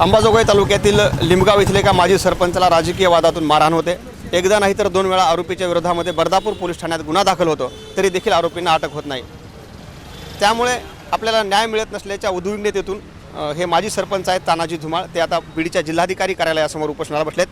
अंबाजोगाई तालुक्यातील लिंबगाव इथले एका माजी सरपंचाला राजकीय वादातून मारहाण होते. एकदा नाही तर दोन वेळा आरोपीच्या विरोधामध्ये बर्दापूर पोलीस ठाण्यात गुन्हा दाखल होतो तरी देखील आरोपींना अटक होत नाही. त्यामुळे आपल्याला न्याय मिळत नसल्याच्या उद्विग्नतेतून हे माजी सरपंच आहेत तानाजी धुमाळ ते आता बीडच्या जिल्हाधिकारी कार्यालयासमोर उपोषणाला बसलेत.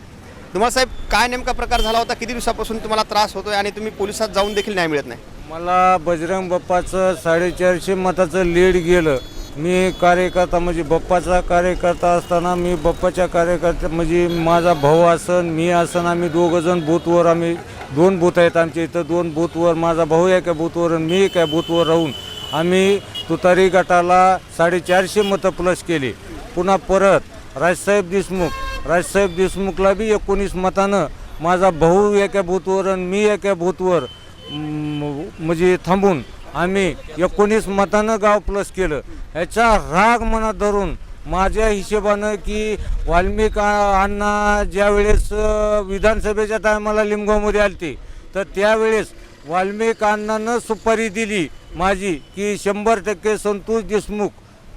धुमाळ साहेब काय नेमका प्रकार झाला होता? किती दिवसापासून तुम्हाला त्रास होतो आणि तुम्ही पोलिसात जाऊन देखील न्याय मिळत नाही? मला बजरंग बाप्पाचं साडेचारशे मताचं लीड गेलं. मी कार्यकर्ता म्हणजे बाप्पाचा कार्यकर्ता असताना मी बाप्पाच्या कार्यकर्ता म्हणजे माझा भाऊ असन मी असन आम्ही दोघंजण बूथवर आम्ही दोन बूथ आहेत आमच्या इथं. दोन बूथवर माझा भाऊ एका बूथवर आणि मी एका बूथवर राहून आम्ही तुतारी गटाला साडेचारशे मतं प्लस केली. पुन्हा परत राजसाहेब देशमुख राजसाहेब देशमुखला बी एकोणीस मतानं माझा भाऊ एका बूथवर आणि मी एका बूथवर म्हणजे थांबून आम्ही एकोणीस मतानं गाव प्लस केलं. याचा राग मनात धरून माझ्या हिशोबानं की वाल्मिक अण्णा ज्यावेळेस विधानसभेच्या टायमाला लिमगावमध्ये आलते तर त्यावेळेस वाल्मिक अण्णानं सुपारी दिली माझी की शंभर टक्के संतोष देशमुख.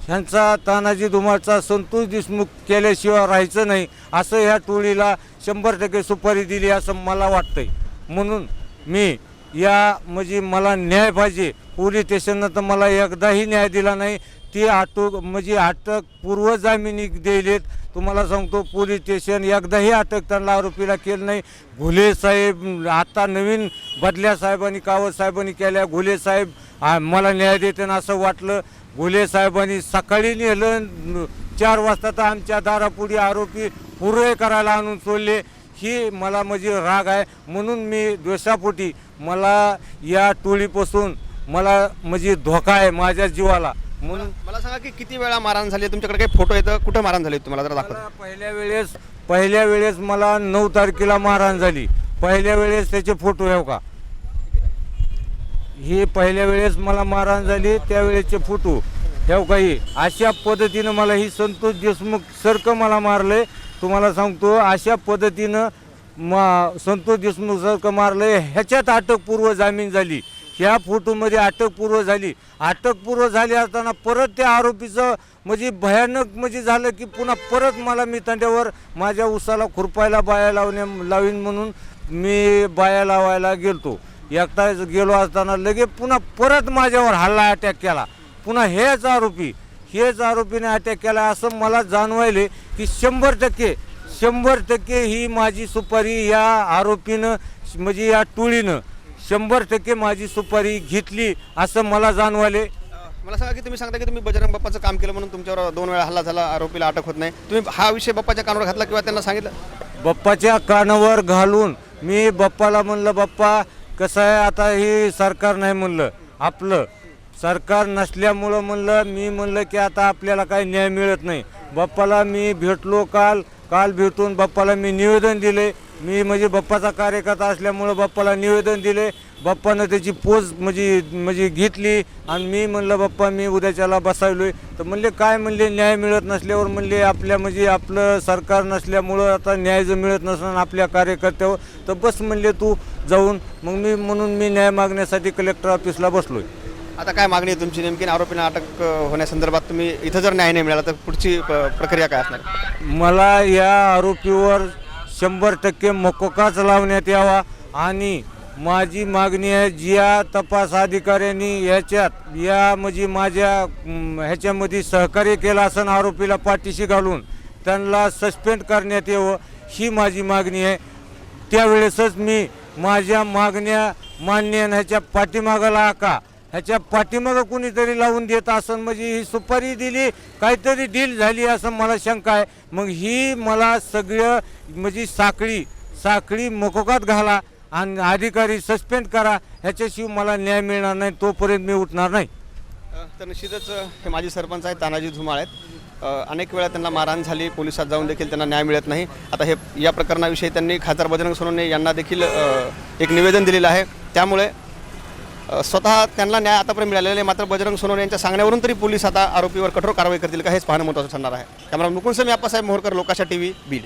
ह्यांचा तानाजी धुमाळचा संतोष देशमुख केल्याशिवाय राहायचं नाही असं ह्या टोळीला शंभर टक्के सुपारी दिली असं मला वाटतंय. म्हणून मी या म्हणजे मला न्याय पाहिजे. पोलीस स्टेशननं तर मला एकदाही न्याय दिला नाही. ती अटक म्हणजे अटक पूर्व जामिनी दिलेत तुम्हाला सांगतो पोलीस स्टेशन एकदाही अटक त्यांना आरोपीला केलं नाही. घुले साहेब आता नवीन बदल्या साहेबांनी कावत साहेबांनी केल्या. घुले साहेब मला न्याय देते असं वाटलं. घुले साहेबांनी सकाळी नेलं. चार वाजता तर आमच्या दारापुढे आरोपी पुरे करायला आणून सोडले. ही मला म्हणजे राग आहे. म्हणून मी द्वेषापोटी मला या टोळीपासून मला म्हणजे धोका आहे माझ्या जीवाला. म्हणून मला सांगा की किती वेळा मारहाण झाली तुमच्याकडे काही फोटो येतं? कुठं मारहाण झाली तुम्हाला? जरा दाखवा. मला पहिल्या वेळेस पहिल्या वेळेस मला नऊ तारखेला मारहाण झाली. पहिल्या वेळेस त्याचे फोटो येऊ का ही पहिल्या वेळेस मला मारहाण झाली त्यावेळेसचे फोटो. ठेव काही अशा पद्धतीनं मला ही संतोष देशमुख सारखं मला मारलंय. तुम्हाला सांगतो अशा पद्धतीनं मा संतोष देशमुख सारखं ह्याच्यात अटकपूर्व जामीन झाली. ह्या फोटोमध्ये अटकपूर्व झाली. अटकपूर्व झाली असताना परत त्या आरोपीचं म्हणजे भयानक म्हणजे झालं की पुन्हा परत मला मी तांड्यावर माझ्या उसाला खुरपायला बाया लावण्या लावीन म्हणून मी बाया लावायला गेलतो. एकटा गेलो असताना लगे पुन्हा परत माझ्यावर हल्ला अटॅक केला. पुन्हा हेच आरोपी हेच आरोपीने अटॅक केला असं मला जाणवायले की शंभर टक्के शंभर टक्के ही माझी सुपारी या आरोपीनं म्हणजे या टोळीनं शंभर टक्के माझी सुपारी घेतली असं मला जाणवायले मला सांगा की तुम्ही सांगता की तुम्ही बजरंग बाप्पाचं काम केलं म्हणून तुमच्यावर दोन वेळा हल्ला झाला आरोपीला अटक होत नाही. तुम्ही हा विषय बाप्पाच्या कानावर घातला किंवा त्यांना सांगितलं? बाप्पाच्या कानावर घालून मी बाप्पाला म्हणलं बाप्पा कसं आहे आता हे सरकार नाही म्हणलं आपलं सरकार नसल्यामुळं म्हणलं मी म्हणलं की आता आपल्याला काही न्याय मिळत नाही. बाप्पाला मी भेटलो काल काल भेटून बाप्पाला मी निवेदन दिले. मी म्हणजे बाप्पाचा कार्यकर्ता असल्यामुळं बाप्पाला निवेदन दिले. बाप्पानं त्याची पोच म्हणजे म्हणजे घेतली. आणि मी म्हणलं बाप्पा मी उद्याच्याला बसावलोय तर म्हणले काय म्हणले न्याय मिळत नसल्यावर म्हणले आपल्या म्हणजे आपलं सरकार नसल्यामुळं आता न्याय जर मिळत नसणार आपल्या कार्यकर्त्यावर तर बस म्हणले तू जाऊन. मग मी म्हणून मी न्याय मागण्यासाठी कलेक्टर ऑफिसला बसलो आहे आता काय मागणी आहे तुमची? नेमकी आणि आरोपींना अटक होण्यासंदर्भात तुम्ही इथं जर न्याय नाही मिळाला तर पुढची प- प्रक्रिया काय असणार? मला या आरोपीवर शंभर टक्के मोकोकाच लावण्यात यावा आणि माझी मागणी आहे ज्या तपास अधिकाऱ्यांनी ह्याच्यात या म्हणजे माझ्या म, ह्याच्यामध्ये सहकार्य केलं असं आरोपीला पाठीशी घालून त्यांना सस्पेंड करण्यात यावं ही माझी मागणी आहे. त्यावेळेसच मी माझ्या मागण्या मान्य ह्याच्या पाठीमागाला का ह्याच्या पाठीमागं कुणीतरी लावून देत असं म्हणजे ही सुपारी दिली काहीतरी डील झाली असं मला शंका आहे. मग ही मला सगळं म्हणजे साखळी साखळी मोकोकात घाला आणि अधिकारी सस्पेंड करा ह्याच्याशिवाय मला न्याय मिळणार नाही तोपर्यंत मी उठणार नाही. तर निश्चितच हे माजी सरपंच आहेत तानाजी धुमाळ आहेत. अनेक वेळा त्यांना मारहाण झाली पोलिसात जाऊन देखील त्यांना न्याय मिळत नाही. आता हे या प्रकरणाविषयी त्यांनी खासदार बजरंग सोनवणे यांना देखील एक निवेदन दिलेलं आहे. त्यामुळे स्वतः त्यांना न्याय आतापर्यंत मिळालेला आहे मात्र बजरंग सोनवणे यांच्या सांगण्यावरून तरी पोलीस आता आरोपीवर कठोर कारवाई करतील. का हेच पाहणं महत्त्वाचं ठरणार आहे. Camera Mukund Sami Appasaheb Moharkar Lokasha T V Beed.